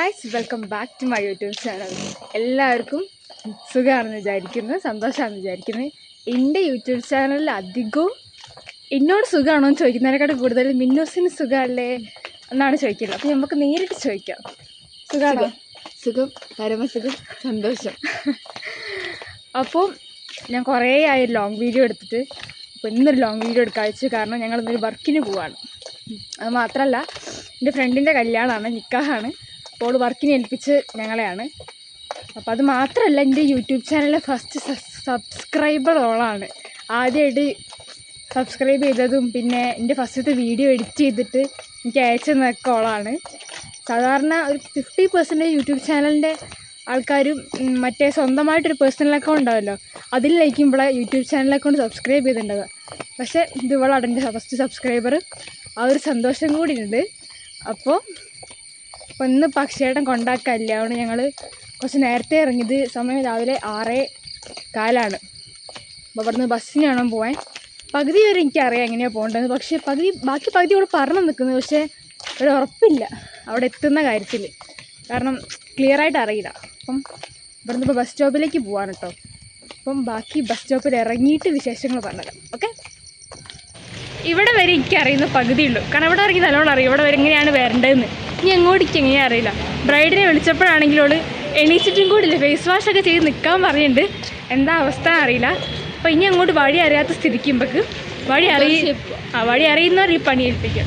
Guys welcome back to my YouTube channel എല്ലാവർക്കും സുഖമാണെന്ന് വിചാരിക്കുന്നു സന്തോഷമാണെന്ന് വിചാരിക്കുന്നു. എന്റെ യൂട്യൂബ് ചാനലിൽ അധികവും എന്നോട് സുഖമാണോ എന്ന് ചോദിക്കുന്നതിനെക്കാട്ടും കൂടുതൽ മിന്നോസിന് സുഖമല്ലേ എന്നാണ് ചോദിക്കുന്നത്. അപ്പോൾ നമുക്ക് നേരിട്ട് ചോദിക്കാം. സുഖമാണോ? സുഖം. പരമസുഖം. സന്തോഷം. അപ്പോൾ ഞാൻ കുറേ ആയി ലോങ് വീഡിയോ എടുത്തിട്ട് അപ്പോൾ ഇന്നൊരു ലോങ് വീഡിയോ എടുക്കാൻ വെച്ചു കാരണം ഞങ്ങളിന്നൊരു വർക്കിന് പോവാണ്. അത് മാത്രമല്ല എന്റെ ഫ്രണ്ടിന്റെ കല്യാണമാണ് നിക്കാഹാണ്. അപ്പോൾ വർക്കിന് ഏൽപ്പിച്ച് ഞങ്ങളെയാണ്. അപ്പോൾ അത് മാത്രമല്ല എന്റെ യൂട്യൂബ് ചാനലിലെ ഫസ്റ്റ് സബ്സ്ക്രൈബർ ഓളാണ്. ആദ്യമായിട്ട് സബ്സ്ക്രൈബ് ചെയ്തതും പിന്നെ എന്റെ ഫസ്റ്റത്തെ വീഡിയോ എഡിറ്റ് ചെയ്തിട്ട് എനിക്ക് അയച്ചെന്നൊക്കെ ഓളാണ്. സാധാരണ ഒരു ഫിഫ്റ്റി പെർസെന്റേജ് യൂട്യൂബ് ചാനലിന്റെ ആൾക്കാരും മറ്റേ സ്വന്തമായിട്ടൊരു പേഴ്സണൽ അക്കൗണ്ട് ഉണ്ടാവല്ലോ അതിൽ ഇവിടെ യൂട്യൂബ് ചാനൽ അക്കൗണ്ട് സബ്സ്ക്രൈബ് ചെയ്തിട്ടുണ്ടാവുക. പക്ഷേ ഇത് എന്റെ ഫസ്റ്റ് സബ്സ്ക്രൈബർ. ആ ഒരു സന്തോഷം കൂടി ഉണ്ട്. അപ്പോൾ അപ്പോൾ ഇന്ന് പക്ഷിയേട്ടൻ കൊണ്ടാക്കല്ല അതുകൊണ്ട് ഞങ്ങൾ കുറച്ച് നേരത്തെ ഇറങ്ങിയത് സമയം രാവിലെ ആറേ കാലാണ്. അപ്പോൾ ഇവിടുന്ന് ബസ്സിന് വേണം പോകാൻ പകുതി വരെ എനിക്കറിയാം എങ്ങനെയാണ് പോകേണ്ടത്. പക്ഷേ പകുതി ബാക്കി പകുതി ഇവിടെ പറഞ്ഞു നിൽക്കുന്നത് പക്ഷേ ഒരു ഉറപ്പില്ല അവിടെ എത്തുന്ന കാര്യത്തിൽ കാരണം ക്ലിയർ ആയിട്ട് അറിയില്ല. അപ്പം ഇവിടുന്ന് ഇപ്പോൾ ബസ് സ്റ്റോപ്പിലേക്ക് പോവാണ് കേട്ടോ അപ്പം ബാക്കി ബസ് സ്റ്റോപ്പിൽ ഇറങ്ങിയിട്ട് വിശേഷങ്ങൾ പറഞ്ഞുതരാം. ഓക്കെ? ഇവിടെ വരെ എനിക്കറിയുന്ന പകുതിയുള്ളൂ കാരണം ഇവിടെ ഇറങ്ങി നല്ലോണം അറിയും. ഇവിടെ വരെ എങ്ങനെയാണ് വരേണ്ടതെന്ന്. ഇനി എങ്ങോട്ടേക്ക് എങ്ങനെയാ അറിയില്ല. ബ്രൈഡിനെ വിളിച്ചപ്പോഴാണെങ്കിലോട് എണീച്ചിട്ടും കൂടില്ല ഫേസ് വാഷ് ഒക്കെ ചെയ്ത് നിൽക്കാൻ പറയുന്നുണ്ട്. എന്താ അവസ്ഥ അറിയില്ല. അപ്പോൾ ഇനി അങ്ങോട്ട് വഴി അറിയാത്ത സ്ഥിതിക്കുമ്പോൾക്ക് വഴി അറിയ ആ വഴി അറിയുന്നവർ ഈ പണി ഏൽപ്പിക്കും.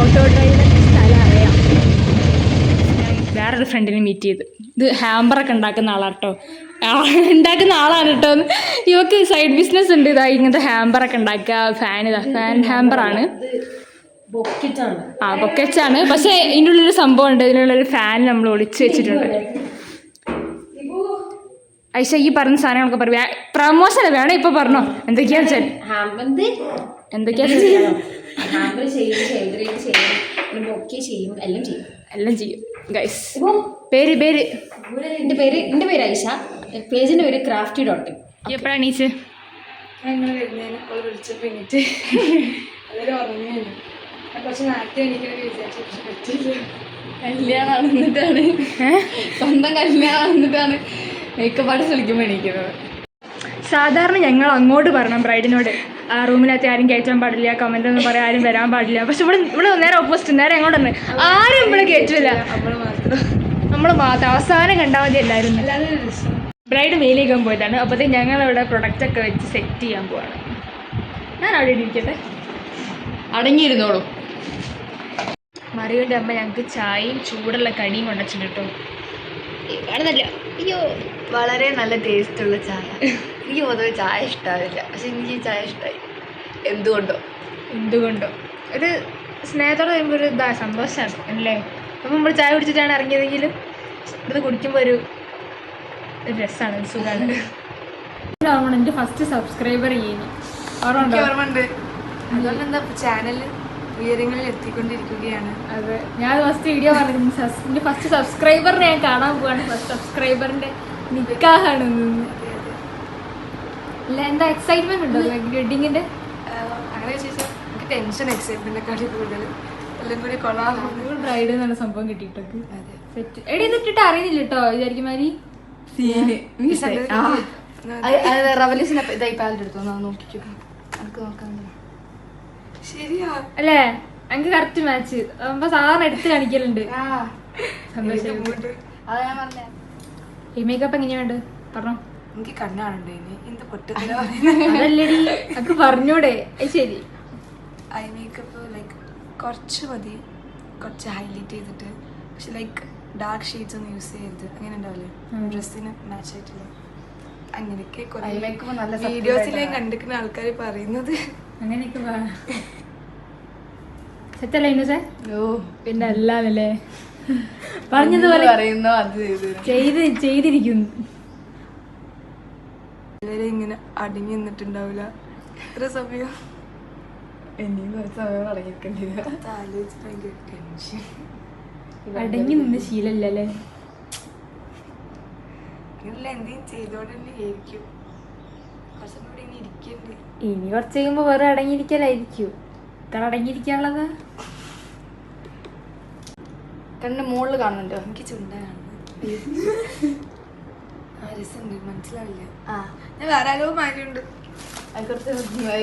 ഓട്ടോ ഡ്രൈവർ സ്ഥലം അറിയാം. വേറൊരു ഫ്രണ്ടിനെ മീറ്റ് ചെയ്ത്. ഇത് ഹാമ്പറൊക്കെ ഉണ്ടാക്കുന്ന ആളാട്ടോ. ഉണ്ടാക്കുന്ന ആളാണ് കേട്ടോ. ഇവക്ക് സൈഡ് ബിസിനസ് ഉണ്ട്. ഇതാ ഇങ്ങനത്തെ ഹാമ്പറൊക്കെ ഉണ്ടാക്കുക. ഫാൻ ഇതാ. ഫാൻ ഹാമ്പറാണ് ആ ബൊക്കറ്റാണ്. പക്ഷെ ഇതിന്റെ ഉള്ളിലൊരു സംഭവം ഉണ്ട് ഇതിനുള്ളൊരു ഫാൻ നമ്മൾ ഒളിച്ച് വെച്ചിട്ടുണ്ട്. ഐഷ ഈ പറഞ്ഞ സാധനങ്ങളൊക്കെ പറയും. പ്രമോഷൻ വേണം ഇപ്പൊ പറഞ്ഞോ. എന്തൊക്കെയാ വെച്ചാൽ എന്തൊക്കെയാ എല്ലാം ചെയ്യും. എല്ലാം ചെയ്യും. ഗൈസ് പേര് പേര്. എന്റെ പേര് എന്റെ പേര് ഐഷ. പേജിന്റെ പേര് ക്രാഫ്റ്റി ഡോട്ട് എപ്പോഴാണ് നീച്ച് ഞങ്ങൾ വരുന്നതിന് അവൾ വിളിച്ചപ്പോൾ എണീറ്റ്. അതൊരു ഉറങ്ങിയാണ് ഞാൻ കുറച്ച് നേരത്തെ എണീക്കണമെന്ന് വിചാരിച്ചു പക്ഷെ പറ്റില്ല കല്യാണം വന്നിട്ടാണ് സ്വന്തം കല്യാണം വന്നിട്ടാണ് മേക്കപ്പ് ആർട്ടിസ്റ്റ് വിളിക്കുമ്പോൾ എണീക്കുന്നത്. സാധാരണ ഞങ്ങൾ അങ്ങോട്ട് പറയണം ബ്രൈഡിനോട്. ആ റൂമിനകത്ത് ആരും കയറ്റാൻ പാടില്ല കമന്റ് ഒന്നും പറയാൻ ആരും വരാൻ പാടില്ല. പക്ഷെ ഇവിടെ ഇവിടെ നേരെ ഓപ്പോസിറ്റ് നേരെ അങ്ങോട്ട് തന്നെ ആരും ഇവിടെ കയറ്റില്ല നമ്മൾ മാത്രം. അവസാനം കണ്ടാൽ മതി എല്ലാവരും. ബ്രൈഡ് മേലേക്കാൻ പോയതാണ്. ഞങ്ങൾ ഞങ്ങളിവിടെ പ്രൊഡക്റ്റ് ഒക്കെ വെച്ച് സെറ്റ് ചെയ്യാൻ പോവാണ്. ഞാൻ അവിടെ ഇരിക്കട്ടെ. അടങ്ങിയിരുന്നോളൂ. മറിയുടെ അമ്മ ഞങ്ങൾക്ക് ചായയും ചൂടുള്ള കടിയും ഉണ്ടച്ചിട്ടോ കേട്ടോ. കാണുന്നില്ല അയ്യോ. വളരെ നല്ല ടേസ്റ്റ് ഉള്ള ചായ. എനിക്ക് പൊതുവെ ചായ ഇഷ്ടമാവില്ല പക്ഷെ എനിക്ക് ഈ ചായ ഇഷ്ടമായി എന്തുകൊണ്ടോ? എന്തുകൊണ്ടോ? ഒരു സ്നേഹത്തോടെ വരുമ്പോൾ ഒരു ഇതാ സന്തോഷമാണ് അല്ലേ? അപ്പം നമ്മൾ ചായ കുടിച്ചിട്ടാണ് ഇറങ്ങിയതെങ്കിലും ഇത് കുടിക്കുമ്പോൾ ഒരു ഒരു രസമാണ് ഒരു സുഖമാണ് ഓർമ്മ എന്റെ ഫസ്റ്റ് സബ്സ്ക്രൈബർ ചെയ്യുന്നു ഓർമ്മ ഓർമ്മ ഉണ്ട് അതുകൊണ്ട് എന്താ ചാനൽ ഉയരങ്ങളിൽ എത്തിക്കൊണ്ടിരിക്കുകയാണ്. അതെ ഞാൻ ഫസ്റ്റ് വീഡിയോ പറഞ്ഞു എന്റെ ഫസ്റ്റ് സബ്സ്ക്രൈബറിനെ ഞാൻ കാണാൻ പോവാണ്. ഫസ്റ്റ് സബ്സ്ക്രൈബറിന്റെ നിക്കാഹാണ്. അല്ല എന്താ എക്സൈറ്റ്മെന്റ് ഉണ്ടോ? വെഡിങ്ങിന്റെ ആഹ് അങ്ങനെ ചോദിച്ചാൽ എനിക്ക് ടെൻഷൻ എക്സൈറ്റ്മെന്റിനെക്കാട്ടി കൂടുതൽ. എല്ലാം കൂടി കൊള്ളാം. ബ്രൈഡ് എന്നുള്ള സംഭവം കിട്ടിയിട്ടൊക്കെ. അതെ. സെറ്റ് എടി ഇതിട്ടിട്ട് അറിയുന്നില്ല കേട്ടോ വിചാരിക്കും മാതിരി സീന്. ആ. റവല്യൂഷൻ ഇതായി പാലിന്റെ എടുത്തു ഒന്ന് നോക്കിക്കോ. നമുക്ക് നോക്കാൻ ശരിയാ. അല്ലേ? എനിക്ക് കറക്റ്റ് മാച്ച് അപ്പൊ സാധാരണ എടുത്ത് കാണിക്കലുണ്ട്. ഈ മേക്കപ്പ് എങ്ങനെയുണ്ട് പറഞ്ഞു. എനിക്ക് കണ്ണാണുണ്ട് ഇനി. എന്ത് പൊട്ടത്തില അതല്ലടി. അക്ക് പറഞ്ഞൂടെ. ശരി. ഐ മേക്കപ്പ് ലൈക്ക് കുറച്ച് മതി. കുറച്ച് ഹൈലൈറ്റ് ചെയ്തിട്ട്. പക്ഷെ ലൈക്ക് ഡാർക്ക് ഷെയ്ഡ്സ് ഒന്നും യൂസ് ചെയ്യരുത്. അങ്ങനെ ഉണ്ടാവില്ലേ. ഡ്രസ്സിന് മാച്ച് ആയിട്ടില്ല? അങ്ങനെയൊക്കെ വീഡിയോസിൽ ഞാൻ. കണ്ടിരിക്കുന്ന ആൾക്കാർ പറയുന്നത്. അങ്ങനെയൊക്കെ സെറ്റല്ലേ ഇന്നസേ? ഓ പിന്നെ അല്ലാതല്ലേ പറഞ്ഞതുപോലെ പറയുന്നു അത് ചെയ്ത് ചെയ്തിരിക്കുന്നു. എല്ലാവരും ഇങ്ങനെ അടങ്ങി നിന്നിട്ടുണ്ടാവില്ല. എത്ര സമയം? ഇനിയും കുറച്ച് സമയം അടങ്ങിയിരിക്കേണ്ടി വരും. ആലോചിച്ച് ഭയങ്കര ടെൻഷൻ അടങ്ങി നിന്ന് ശീലല്ലേ എന്തെങ്കിലും കുറച്ചും കൂടി ഇനി ഇരിക്കണ്ടേ ഇനി കുറച്ച് കഴിയുമ്പോ വേറെ അടങ്ങിയിരിക്കലായിരിക്കും. ഇത്ര അടങ്ങിയിരിക്കാനുള്ളത്. കണ്ണ് മുകളിൽ കാണുന്നുണ്ടോ? എനിക്ക് ചുണ്ട കാണുന്നത്. രസമുണ്ട്. മനസ്സിലാവില്ല. ആ. ഞാൻ വേറെ ആരോ കുറച്ച്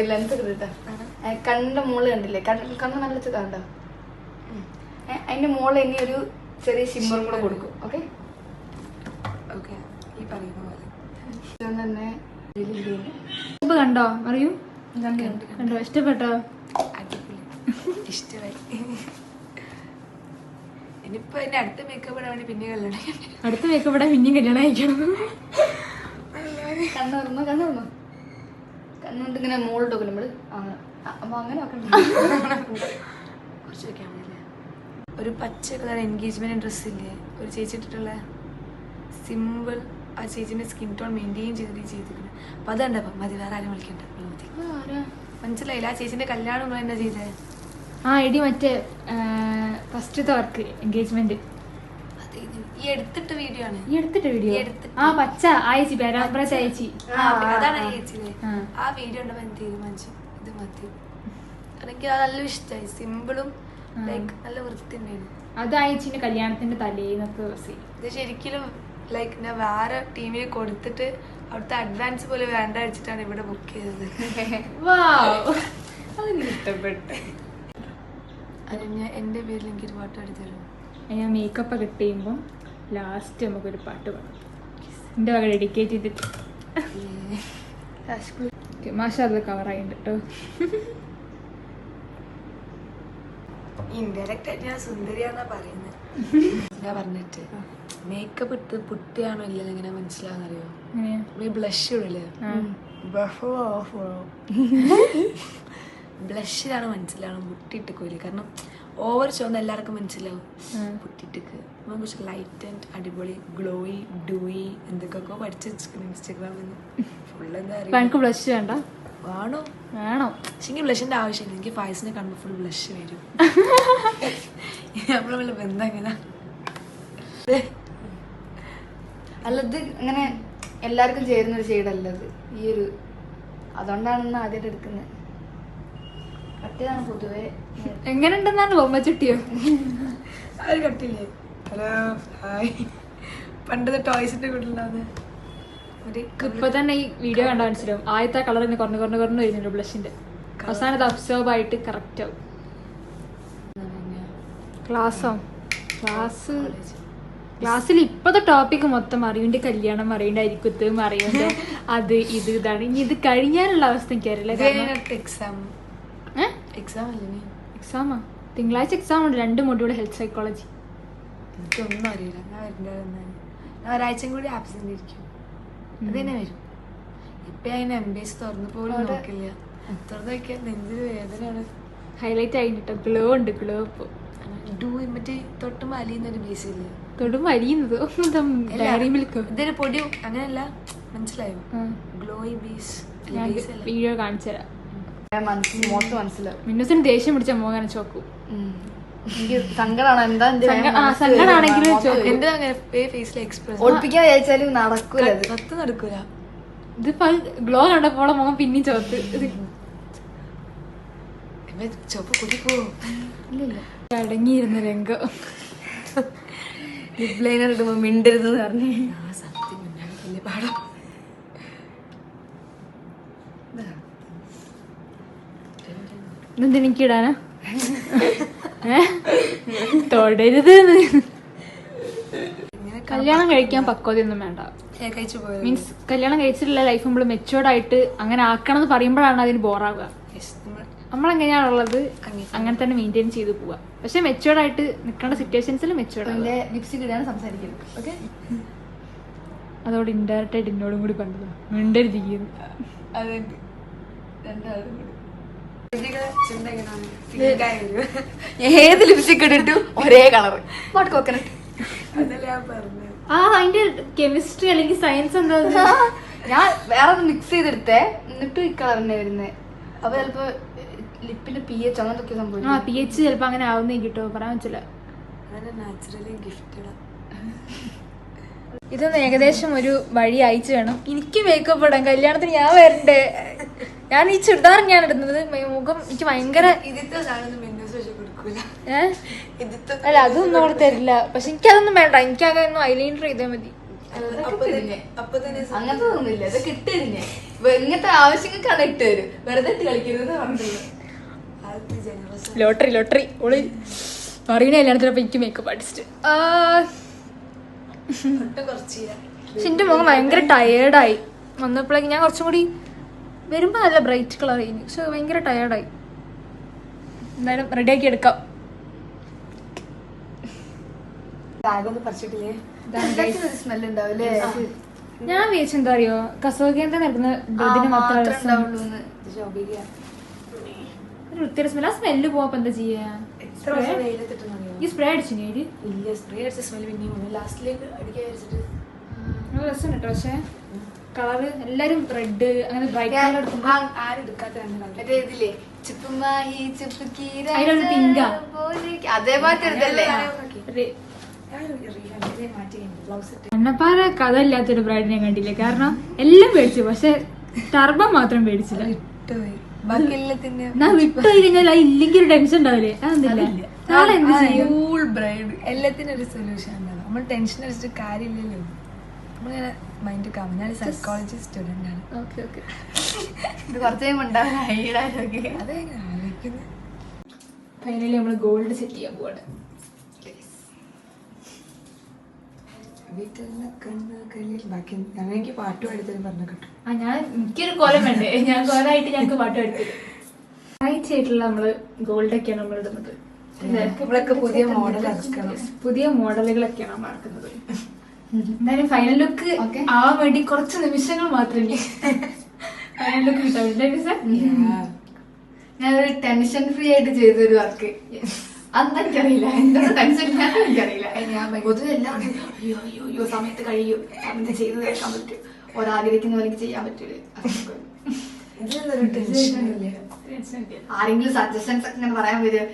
ലെൻസ് ഒക്കെ ഇട്ടാ കണ്ണിന്റെ മുകളിൽ കണ്ടില്ലേ? കണ്ണ് കണ്ണ് നല്ല കണ്ടോ അതിന്റെ മുകളിൽ ഇനി ഒരു ചെറിയ ഷിമ്മറും കൂടെ കൊടുക്കും. ഓക്കെ? ഓക്കെ. ഈ പറയുന്ന പോലെ. ഇഷ്ടം തന്നെ ഇപ്പൊ കണ്ടോ? അറിയൂ കണ്ടു, ഇഷ്ടപ്പെട്ടോ? ഇഷ്ടമായി. ഇനിയിപ്പോ എന്റെ അടുത്ത മേക്കപ്പ് ഇടാൻ വേണ്ടി പിന്നെ കല്യാണം അടുത്ത മേക്കപ്പ് ഇടാൻ പിന്നെയും കല്യാണം അയക്കണം കണ്ണ് തുറന്നു കണ്ണ് തുറന്നു കണ്ണുകൊണ്ട് ഇങ്ങനെ മുകളിൽ വെക്കും. നമ്മൾ അങ്ങനെ അപ്പൊ അങ്ങനെ കുറച്ച് വെക്കാൻ മതിയല്ലേ ഒരു പച്ച കളർ എൻഗേജ്മെന്റ് ഡ്രസ്സ് ഇല്ലേ? ഒരു ചേച്ചിട്ടിട്ടുള്ള സിമ്പിൾ ആ ചേച്ചിന്റെ സ്കിൻ ടോൺ മെയിന്റെയിൻ ചെയ്തിട്ട് ചെയ്തിരിക്കുന്നത് അപ്പൊ അത് കണ്ടപ്പോ മതി വേറെ ആരും വിളിക്കണ്ട. മനസ്സിലായില്ല? ആ ചേച്ചിന്റെ കല്യാണം നിങ്ങൾ എന്നാ ചെയ്തേ? ആ എടി മറ്റേ ഫസ്റ്റത്തെ വർക്ക് എൻഗേജ്മെന്റ് ഈ എടുത്തിട്ട് വീഡിയോ ആണ്. ഈ എടുത്തിട്ട് വീഡിയോ ആ പച്ച അയച്ചി പേരാമ്പ്രത്തെ അയച്ചി. അതാണ് ആ ചേച്ചിയിലെ ആ. ആ വീഡിയോ ഉണ്ടപ്പോ ഞാൻ തീരുമാനിച്ചു? ഇത് മതി. എനിക്ക് നല്ല ഇഷ്ടമായി സിമ്പിളും. ലൈക്ക് നല്ല വൃത്തി ഉണ്ടായിരുന്നു അത് അയച്ചിന്റെ കല്യാണത്തിന്റെ തലേന്നത്തെ ദിവസം ഇത് ശരിക്കും ലൈക്ക് ഞാൻ വേറെ ടീമിൽ കൊടുത്തിട്ട് അവിടുത്തെ അഡ്വാൻസ് പോലെ വേണ്ട വെച്ചിട്ടാണ് ഇവിടെ ബുക്ക് ചെയ്തത്. ഇഷ്ടപ്പെട്ടു. ഞാൻ എന്റെ പേരിൽ എനിക്കൊരു പാട്ട് എടുത്തല്ലോ ഞാൻ മേക്കപ്പ് ഒക്കെ ഇട്ട് ലാസ്റ്റ് നമുക്കൊരു പാട്ട് പാടാം. എന്റെ വക ഡെഡിക്കേറ്റ് ചെയ്തിട്ട്. മാഷ അത് കവറായിട്ടുണ്ട് കേട്ടോ ഇൻഡയറക്റ്റ് ആയിട്ട് ഞാൻ സുന്ദരിയാന്നാ പറയുന്നത് ഞാൻ പറഞ്ഞിട്ട്? മേക്കപ്പ് ഇട്ട് പുട്ടിയാണോ ഇല്ല എങ്ങനെ മനസ്സിലാകുന്നറിയോ ഈ ബ്ലഷ് ഇടില്ലേ. ബ്ലഷിലാണ് മനസ്സിലാവണം പുട്ടിയിട്ട് കോരി കാരണം ഓവർ ചോന്ന് എല്ലാവർക്കും മനസ്സിലാവും. ആ. പുട്ടിയിട്ടക്ക്. കുറച്ച് ലൈറ്റ് ആൻഡ് അടിപൊളി ഗ്ലോയി ഡൂയി എന്തൊക്കെയൊക്കെ പഠിച്ചു വെച്ചിരിക്കുന്നു ഇൻസ്റ്റാഗ്രാമിൽ നിന്ന് ഫുള്ള് എന്താ ബ്ലഷ് വേണ്ട. വേണോ? വേണോ. പക്ഷെ എനിക്ക് ബ്ലഷിന്റെ ആവശ്യമില്ല. എനിക്ക് ഫൈസിനെ കാണുമ്പോൾ ഫുൾ ബ്ലഷ് വരും. നമ്മളെ ബന്ധം എങ്ങനെ? അല്ല അങ്ങനെ ഇങ്ങനെ എല്ലാവർക്കും ചേരുന്ന ഒരു ഷെയ്ഡല്ല ഇത്. ഈ ഒരു അതുകൊണ്ടാണ് ആദ്യമായിട്ട് എടുക്കുന്നത്. മറ്റേതാണ് പൊതുവേ. എങ്ങനെ ഉണ്ടെന്നാണ് ബൊമ്മച്ചുട്ടിയോ അത് കട്ടില്ലേ ഹലോ ഹായ്. പണ്ടത്തെ ടോയ്സിന്റെ ഒരു ഇപ്പൊ തന്നെ ഈ വീഡിയോ കണ്ട മനസ്സിലാവും. ആദ്യത്തെ കളർ തന്നെ കുറഞ്ഞു കുറഞ്ഞു കുറഞ്ഞു വരുന്നുണ്ട് ബ്ലഷിന്റെ അവസാനത് അബ്സോർബ് ആയിട്ട് കറക്റ്റ് ആവും. ക്ലാസ്സോ ക്ലാസ് ക്ലാസ്സിൽ ഇപ്പത്തെ ടോപ്പിക് മൊത്തം അറിയുണ്ട് കല്യാണം അറിയണ്ട അരിക്കുത്ത് അറിയണ്ട അത് ഇത് ഇതാണ്. ഇനി ഇത് കഴിഞ്ഞാലുള്ള അവസ്ഥ എനിക്കറിയില്ല. എക്സാം ഏഹ് എക്സാം അല്ലേ നീ എക്സാമാ തിങ്കളാഴ്ച എക്സാം ഉണ്ട് രണ്ട് മൊഡ്യൂൾ ഹെൽത്ത് സൈക്കോളജി എനിക്കൊന്നും അറിയില്ല. ഞാൻ വരുന്നുണ്ടായിരുന്നു ഞാൻ ഒരാഴ്ചയും കൂടി ആബ്സെന്റ് ഇരിക്കും. അത് തന്നെ വരും. ഇപ്പൊ ഞാൻ എം ബി എസ് തുറന്നു പോലും അവിടെ- നോക്കില്ല. തുറന്നു നോക്കിയാൽ നെഞ്ചിന് വേദനയാണ്. ഹൈലൈറ്റ് ആയിട്ട് ഗ്ലോ ഉണ്ട് ഗ്ലോ ഇപ്പോൾ ഡൂ മറ്റേ തൊട്ടും അലിയുന്ന ഒരു ബേസ് ഇല്ലേ? തൊടും അരിയുന്നത് അല്ല, ഡയറി മിൽക്ക്. ഇതൊരു പൊടി അങ്ങനെയല്ല. മനസ്സിലായോ? ഗ്ലോയി ബേസ് വീഡിയോ കാണിച്ചു തരാം. മനസ്സിൽ മോത്ത് മനസ്സിലാവും മിന്നൂസിന് ദേഷ്യം പിടിച്ച മോങ്ങനെ ചോക്കും. എനിക്ക് സങ്കടമാണ് എന്താ ഒളിപ്പിക്കാൻ വിചാരിച്ചാലും നടക്കൂല നടക്കൂല ഇതിപ്പോ ഗ്ലോ കണ്ടപ്പോളെ മുഖം പിന്നെയും ചോത്ത്. ചോപ്പ് കുടി അടങ്ങിയിരുന്ന രംഗം. ലിപ് ലൈനർ ഇടുമ്പോ മിണ്ടരുത് എന്ന് പറഞ്ഞു. സത്യം മുന്നാണ് വലിയ പാടാം. ഇതെന്ത് എനിക്ക് ഇടാനാ? തൊടരുത് കല്യാണം കഴിക്കാൻ പക്വതയൊന്നും വേണ്ട. മീൻസ് കല്യാണം കഴിച്ചിട്ടുള്ള ലൈഫ് നമ്മൾ മെച്ചുവേർഡ് ആയിട്ട് അങ്ങനെ ആക്കണം എന്ന് പറയുമ്പോഴാണ് അതിന് ബോറാവുക നമ്മളെങ്ങനെയാണുള്ളത്? അങ്ങനെ. അങ്ങനെ തന്നെ മെയിന്റെയിൻ ചെയ്ത് പോവുക പക്ഷെ മെച്ചുവേർഡ് ആയിട്ട് നിൽക്കേണ്ട സിറ്റുവേഷൻസിൽ മെച്ചുവേർഡ് ലിപ്സ്റ്റിക് ഇടാണ് സംസാരിക്കുന്നത് ഓക്കെ അതോട് ഇൻഡയറക്റ്റ് ആയിട്ട് എന്നോടും കൂടി പറഞ്ഞത് മിണ്ടരുതിരിക്കുന്നു. ഏത് ലിപ്സ്റ്റിക് ഇട്ടിട്ടും ഒരേ കളർ വാട്ട് കോക്കനട്ട് ആ അതിന്റെ കെമിസ്ട്രി അല്ലെങ്കിൽ സയൻസ് എന്താ ഞാൻ വേറെ മിക്സ് ചെയ്തെടുത്തേ. എന്നിട്ടും ഈ കളർ തന്നെ വരുന്നത് അപ്പൊ ചിലപ്പോ ലിപ്പിന്റെ പി എച്ച് അങ്ങനത്തെ ആ സംഭവിക്കും. പി എച്ച് ചിലപ്പോ അങ്ങനെ ആവുന്നേ കിട്ടോ പറയാൻ പറ്റില്ല. നാച്ചുറലി ഗിഫ്റ്റഡ് ഇതൊന്ന് ഏകദേശം ഒരു വഴി അയച്ചു വേണം. എനിക്ക് മേക്കപ്പ് ഇടാൻ കല്യാണത്തിന് ഞാൻ വരണ്ടേ? ഞാൻ ഈ ചുരിദാർ ഞാൻ ഇടുന്നത്. മുഖം എനിക്ക് ഭയങ്കര അല്ല അതൊന്നും അവിടെ തരില്ല. പക്ഷെ എനിക്കതൊന്നും വേണ്ട. എനിക്കാകെ ഒന്ന് ഐലൈനർ ചെയ്താൽ മതി. അങ്ങനത്തെ ഒന്നുമില്ല. ഇത് കിട്ടുന്നേ തരുന്നേ ഇങ്ങനത്തെ ആവശ്യങ്ങൾക്കാണ് ഇട്ട് തരും. വെറുതെ കളിക്കുന്നത് കളിക്കരുത് പറഞ്ഞിട്ടുള്ളത് ലോട്ടറി ലോട്ടറി. ഓൾ മറീന കല്യാണത്തിനപ്പം എനിക്ക് മേക്കപ്പ് ആർട്ടിസ്റ്റ് പക്ഷെ എന്റെ മുഖം ഭയങ്കര ടയേർഡായി വന്നപ്പോഴേക്ക് ഞാൻ കുറച്ചും കൂടി വരുമ്പോൾ നല്ല ബ്രൈറ്റ് കളർ കഴിഞ്ഞു പക്ഷെ ഭയങ്കര ടയേർഡായി എന്തായാലും റെഡിയാക്കി എടുക്കാം. പറിച്ചിട്ടില്ലേ? സ്മെൽ ഉണ്ടാവില്ലേ ഞാൻ വിചാരിച്ചു എന്താ അറിയോ? കസോകേന്ദ്ര നടക്കുന്ന ഇതിന് മാത്രം രസം ഉണ്ടാവുള്ളൂന്ന് ഇത് ശോഭിക ഒരു വൃത്തിയുടെ സ്മെൽ ആ സ്മെല്ല് പോവാ എന്താ ചെയ്യാ? ഈ സ്പ്രേ അടിച്ചു നേടി ഇല്ല സ്പ്രേ അടിച്ച സ്മെല്ല് പിന്നെയും ലാസ്റ്റിലേക്ക് അടിക്കാൻ രസം കേട്ടോ പക്ഷേ. കളറ് എല്ലാരും റെഡ് അങ്ങനെ ബ്രൈറ്റ് കളർ എടുക്കുമ്പോ. ആരും പിങ്കാ. കഥ ഇല്ലാത്തൊരു ബ്രൈഡിനെ കണ്ടില്ല? കാരണം എല്ലാം പേടിച്ചു പക്ഷെ ടർബം മാത്രം മേടിച്ചില്ല. എന്നാ വിട്ടുപോയി കഴിഞ്ഞാൽ ഇല്ലെങ്കിൽ ഒരു ടെൻഷൻ ഉണ്ടാവില്ലേ എല്ലാത്തിനും ഒരു സൊല്യൂഷൻ ഉണ്ടാവും നമ്മൾ ടെൻഷൻ അടിച്ചിട്ട് കാര്യമില്ലല്ലോ. നമ്മളിങ്ങനെ മൈൻഡ് കാം ഞാൻ സൈക്കോളജി സ്റ്റുഡന്റ് ആണ്. ഇത് കുറച്ച് കഴിയുമ്പോൾ ഉണ്ടാവും. ഹൈഡാലൊക്കെ അതെ ഫൈനലി നമ്മൾ ഗോൾഡ് സെറ്റ് ചെയ്യാൻ പോവാണ്. വീട്ടിൽ കണ്ണുകളിൽ ബാക്കി ഞാൻ എനിക്ക് പാട്ട് പാടിത്തരും പറഞ്ഞു കേട്ടോ. ആ ഞാൻ എനിക്കൊരു കോലം വേണ്ടേ? ഞാൻ കോലമായിട്ട് ഞങ്ങൾക്ക് പാട്ട് പാടിത്തരും റൈറ്റ് ആയിട്ടുള്ള നമ്മൾ ഗോൾഡ് ഒക്കെയാണ് നമ്മൾ ഇടുന്നത്? നമ്മളൊക്കെ പുതിയ മോഡൽ പുതിയ മോഡലുകളൊക്കെയാണ് നമ്മൾ നടക്കുന്നത് എന്തായാലും ഫൈനൽ ലുക്ക് ആ ആവാൻ വേണ്ടി കുറച്ച് നിമിഷങ്ങൾ മാത്രമേ ഫൈനൽ ലുക്ക് കിട്ടാൻ Yeah. ഞാനൊരു ടെൻഷൻ ഫ്രീ ആയിട്ട് ചെയ്തൊരു വർക്ക് അന്ന് എനിക്കറിയില്ല എന്റെ ടെൻഷൻ എനിക്കറിയില്ല ഞാൻ പൊതുവെ എല്ലാം അയ്യോ അയ്യോ അയ്യോ സമയത്ത് കഴിയും സമയത്ത് ചെയ്ത് തീർക്കാൻ പറ്റും ഒരാഗ്രഹിക്കുന്ന പോലെ ചെയ്യാൻ പറ്റൂല ആരെങ്കിലും സജഷൻസ് ഇങ്ങനെ പറയാൻ വരും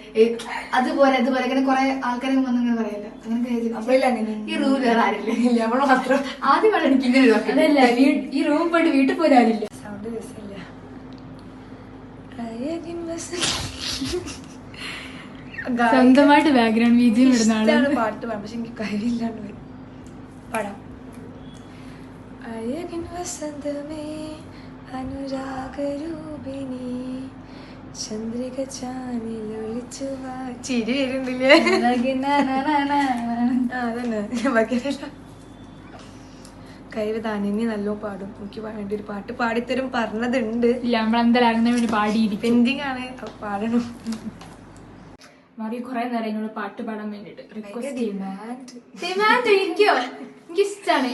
അതുപോലെ അതുപോലെ ഇങ്ങനെ കുറെ ആൾക്കാരെ വന്ന് ഇങ്ങനെ പറയല്ലോ അങ്ങനെ അങ്ങനെ ഈ റൂം വേറെ ആരില്ല അവൾ മാത്രം ആദ്യമാണ് എനിക്ക് ഇങ്ങനെ ഈ റൂം പോയിട്ട് വീട്ടിൽ പോരാനില്ല സൗണ്ട് രസമില്ല. സ്വന്തമായിട്ട് ബാക്ക്ഗ്രൗണ്ട് മ്യൂസിയം ഇടുന്ന ആൾ. പാട്ട് പാടാം പക്ഷെ എനിക്ക് കഴിവില്ലാണ്ട് പോയി പാടാം. അഴകിൻ വസന്തമേ അനുരാഗരൂപിണി ചന്ദ്രിക ചാനിൽ ഒളിച്ചു വാ. ചിരി വരുന്നില്ലേ? അതന്നെ. ബാക്കിയല്ല കഴിവ് താനിനി നല്ലോ പാടും. എനിക്ക് വേണ്ടി ഒരു പാട്ട് പാടിത്തരും പറഞ്ഞതുണ്ട്. ഇല്ല എന്തായാലും വേണ്ടി പാടിയിരിക്കും. പെൻഡിങ് ആണ്. പാടണം. മറി കുറെ നേരം ഇങ്ങനെ പാട്ട് പാടാൻ വേണ്ടിട്ട് റിക്വസ്റ്റ് ഡിമാൻഡ് എനിക്കോ? എനിക്ക് ഇഷ്ടമാണ്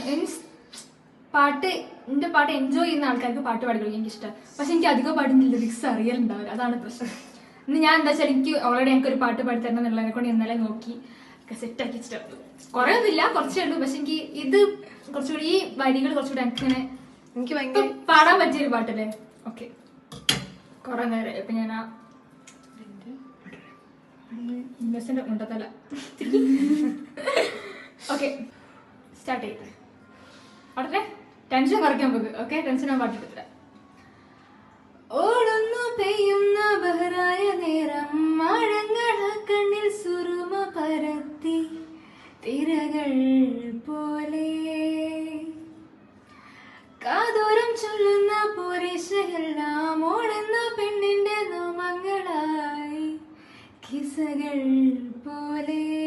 പാട്ട് എന്റെ പാട്ട് എൻജോയ് ചെയ്യുന്ന ആൾക്കാർക്ക് പാട്ട് പാടി എനിക്ക് ഇഷ്ടമാണ് പക്ഷെ എനിക്ക് അധികം പാടുന്ന ലിറിക്സ് അറിയലുണ്ടാവില്ല. അതാണ് പ്രശ്നം. ഇന്ന് ഞാൻ എന്താ വെച്ചാൽ എനിക്ക് ഓൾറെഡി എനിക്ക് ഒരു പാട്ട് പാടി തരണം എന്നുള്ളതിനെ കൊണ്ട് ഇന്നലെ നോക്കി സെറ്റ് ആക്കി ഇഷ്ടം കുറെ ഒന്നുമില്ല കുറച്ചേ ഉള്ളൂ. പക്ഷെ എനിക്ക് ഇത് കുറച്ചുകൂടി ഈ വരികൾ കുറച്ചുകൂടി എനിക്ക് ഇങ്ങനെ എനിക്ക് പാടാൻ പറ്റിയൊരു പാട്ടല്ലേ? ഓക്കെ കുറെ നേരം ഇപ്പൊ ഞാൻ ആ ഇന്നസെന്റ് ഉണ്ടത്തല്ല ഓക്കെ സ്റ്റാർട്ട് ചെയ്യട്ടെ വളരെ ടെൻഷൻ കുറയ്ക്കാൻ പോകും ഓക്കെ ടെൻഷൻ ഞാൻ പാട്ടിട്ടില്ല ഓടുന്നു പെയ്യുന്ന ബഹറായ നേരം മഴങ്ങൾ കണ്ണിൽ സുറുമ പരത്തി തിരകൾ പോലെ. കാതോരം ചൊല്ലുന്ന പോരീശയെല്ലാം ഓടുന്ന പെണ്ണിന്റെ കിസകൾ പോലെ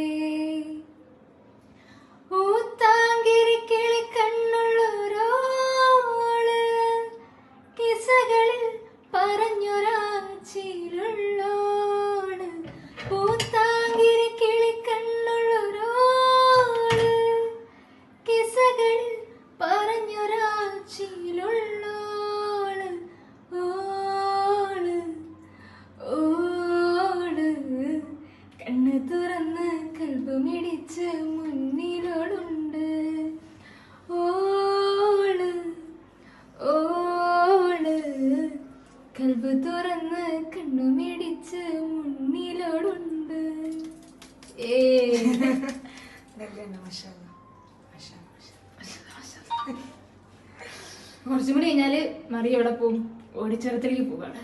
ഓടിച്ചേർത്തിലേക്ക് പോവാണ്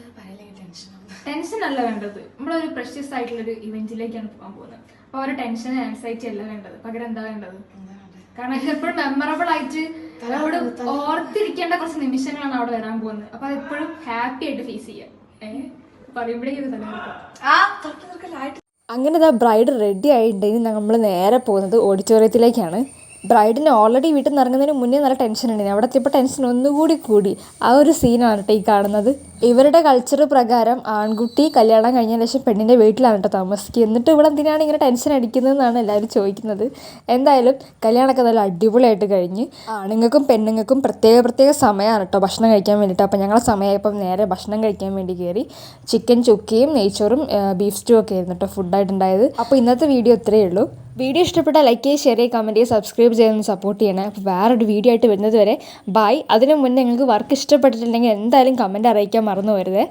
ടെൻഷൻ അല്ല വേണ്ടത്. നമ്മളൊരു പ്രഷ്യസ് ആയിട്ടുള്ള ഒരു ഇവന്റിലേക്കാണ് പോകാൻ പോകുന്നത്. അപ്പൊ ഒരു ടെൻഷൻ ആൻസൈറ്റി അല്ല വേണ്ടത്. പകരം എന്താ വേണ്ടത്? കാരണം എപ്പോഴും മെമ്മറബിൾ ആയിട്ട് അവിടെ ഓർത്തിരിക്കേണ്ട കുറച്ച് നിമിഷങ്ങളാണ് അവിടെ വരാൻ പോകുന്നത്. അപ്പൊ അത് എപ്പോഴും ഹാപ്പി ആയിട്ട് ഫേസ് ചെയ്യാം. ഏഹ് പറയുമ്പോഴേക്കും അങ്ങനെ ബ്രൈഡ് റെഡി ആയിട്ടുണ്ടെങ്കിൽ ഇനി നമ്മൾ നേരെ പോകുന്നത് ഓഡിറ്റോറിയത്തിലേക്കാണ് ബ്രൈഡിന് ഓൾറെഡി വീട്ടിൽ നിന്ന് ഇറങ്ങുന്നതിന് മുന്നേ നല്ല ടെൻഷൻ ഉണ്ടായിരുന്നു. അവിടെ എത്തിയപ്പോൾ ടെൻഷൻ ഒന്നുകൂടി കൂടി. ആ ഒരു സീനാണ് കേട്ടോ ഈ കാണുന്നത്. ഇവരുടെ കൾച്ചർ പ്രകാരം ആൺകുട്ടി കല്യാണം കഴിഞ്ഞ ശേഷം പെണ്ണിന്റെ വീട്ടിലാണ് കേട്ടോ താമസിക്കുക. എന്നിട്ട് ഇവിടെ എന്തിനാണ് ഇങ്ങനെ ടെൻഷൻ അടിക്കുന്നതെന്നാണ് എല്ലാവരും ചോദിക്കുന്നത്. എന്തായാലും കല്യാണമൊക്കെ നല്ല അടിപൊളിയായിട്ട് കഴിഞ്ഞ് ആണുങ്ങൾക്കും പെണ്ണുങ്ങൾക്കും പ്രത്യേക പ്രത്യേക സമയമാണ് കേട്ടോ ഭക്ഷണം കഴിക്കാൻ വേണ്ടിയിട്ട്. അപ്പോൾ ഞങ്ങളുടെ സമയമായപ്പം നേരെ ഭക്ഷണം കഴിക്കാൻ വേണ്ടി കയറി ചിക്കൻ ചുക്കിയും നെയ്ച്ചോറും ബീഫ് സ്റ്റൂ ഒക്കെ ആയിരുന്നു കേട്ടോ ഫുഡായിട്ടുണ്ടായത് അപ്പോൾ ഇന്നത്തെ വീഡിയോ ഇത്രയേ ഉള്ളൂ. വീഡിയോ ഇഷ്ടപ്പെട്ടാൽ ലൈക്ക് ചെയ്യുക ഷെയർ ചെയ്യുക കമന്റ് ചെയ്യുക സബ്സ്ക്രൈബ് ചെയ്തൊന്ന് സപ്പോർട്ട് ചെയ്യണേ. അപ്പോൾ വേറൊരു വീഡിയോ ആയിട്ട് വരുന്നത് വരെ ബൈ അതിനു മുന്നേ നിങ്ങൾക്ക് വർക്ക് ഇഷ്ടപ്പെട്ടിട്ടുണ്ടെങ്കിൽ എന്തായാലും കമന്റ് അറിയിക്കാൻ മറന്നു വരുതേ